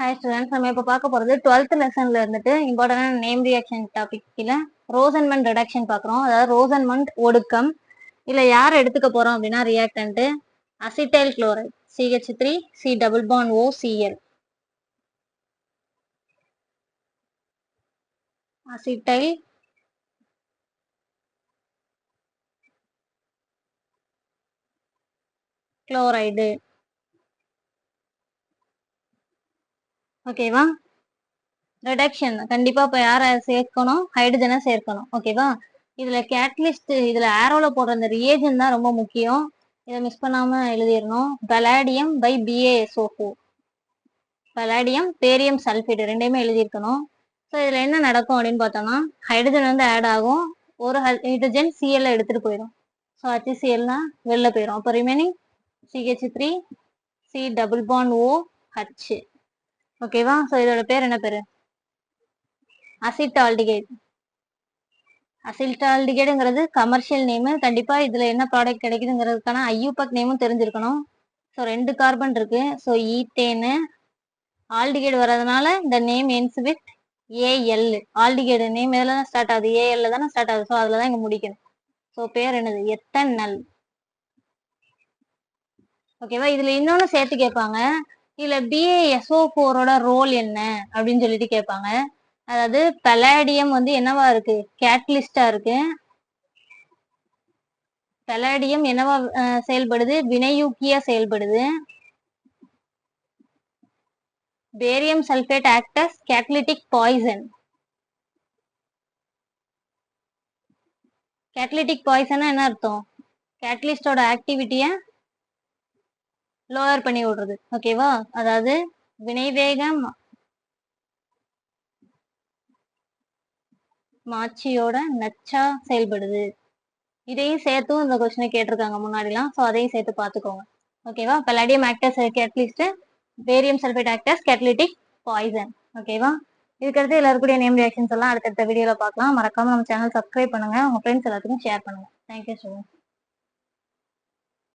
Hi students நம்ம இப்போ பார்க்க போகிறது டுவெல்த் லெசனில் இருந்துட்டு இம்பார்ட்டண்டான நேம் ரியாக்ஷன் டாபிக் கீழே ரோசன்மண்ட் ரிடக்ஷன் பார்க்குறோம். அதாவது ரோசன்மண்ட் ஒடுக்கம். இல்லை யார் எடுத்துக்க போகிறோம் அப்படின்னா reactant acetyl chloride CH three C double bond O CL acetyl chloride ஓகேவா ரிடக்ஷன் கண்டிப்பா இப்ப யார சேர்க்கணும்? ஹைட்ரஜனை சேர்க்கணும். ஓகேவா இதுல கேட்லிஸ்ட் இதுல ஆரோல போடுற அந்த ரியேஜன் தான் ரொம்ப முக்கியம். இதை மிஸ் பண்ணாம எழுதிடணும். Palladium by B A S O palladium barium sulphate ரெண்டையுமே எழுதியிருக்கணும். ஸோ இதுல என்ன நடக்கும் அப்படின்னு பார்த்தோம்னா ஹைட்ரஜன் வந்து ஆட் ஆகும். ஒரு ஹைட்ரஜன் சிஎல்ல எடுத்துட்டு போயிடும். ஸோ ஹச்சிசிஎல்னா வெளில போயிடும். அப்போ remaining CH three C double bond O H ஓகேவா ஸோ இதோட பேர் என்ன பேரு? அசிட்டால்டிகேட் அசில்டால்டிகேடுங்கிறது கமர்ஷியல் நேமு கண்டிப்பாக இதில் என்ன ப்ராடக்ட் கிடைக்குதுங்கிறதுக்கான ஐயூபக் நேமும் தெரிஞ்சிருக்கணும். ஸோ ரெண்டு கார்பன் இருக்கு. So ethane. ஆல்டிகேட் வர்றதுனால இந்த name ends with AL aldehyde name எதில் தான் ஸ்டார்ட் ஆகுது? ஏஎல்ல தானே ஸ்டார்ட் ஆகுது. ஸோ அதில் தான் இங்கே முடிக்கணும் ஸோ பேர் என்னது? எத்தன் நல் ஓகேவா இதில் இன்னொன்று சேர்த்து கேட்பாங்க. இதுல பிஏஎஸ்ஓ ஃபோரோட ரோல் என்ன அப்படின்னு சொல்லிட்டு கேட்பாங்க. அதாவது பெலாடியம் வந்து என்னவா இருக்கு? கேட்லிஸ்டா இருக்கு. பெலாடியம் என்னவா செயல்படுது? வினையூக்கியா செயல்படுது. Barium sulphate acts catalytic poison catalytic பாய்சனா என்ன அர்த்தம்? கேட்டலிஸ்டோட ஆக்டிவிட்டியை லோயர் பண்ணி விடுறது. ஓகேவா அதாவது வினைவேகம் மாச்சியோட நச்சா செயல்படுது. இதையும் சேர்த்தும் இந்த கொஸ்டினை கேட்டிருக்காங்க முன்னாடிலாம். ஸோ அதையும் சேர்த்து பார்த்துக்கோங்க. ஓகேவா palladium acts as at least barium sulphate acts as catalytic poison ஓகேவா இதுக்கடுத்து எல்லா இருக்கக்கூடிய நேம் ரியாக்ஷன்ஸ் எல்லாம் அடுத்தடுத்த வீடியோவில் பார்க்கலாம். மறக்காம நம்ம சேனல் சப்ஸ்கிரைப் பண்ணுங்க. உங்க ஃப்ரெண்ட்ஸ் எல்லாத்துக்கும் ஷேர் பண்ணுங்க. Thank you much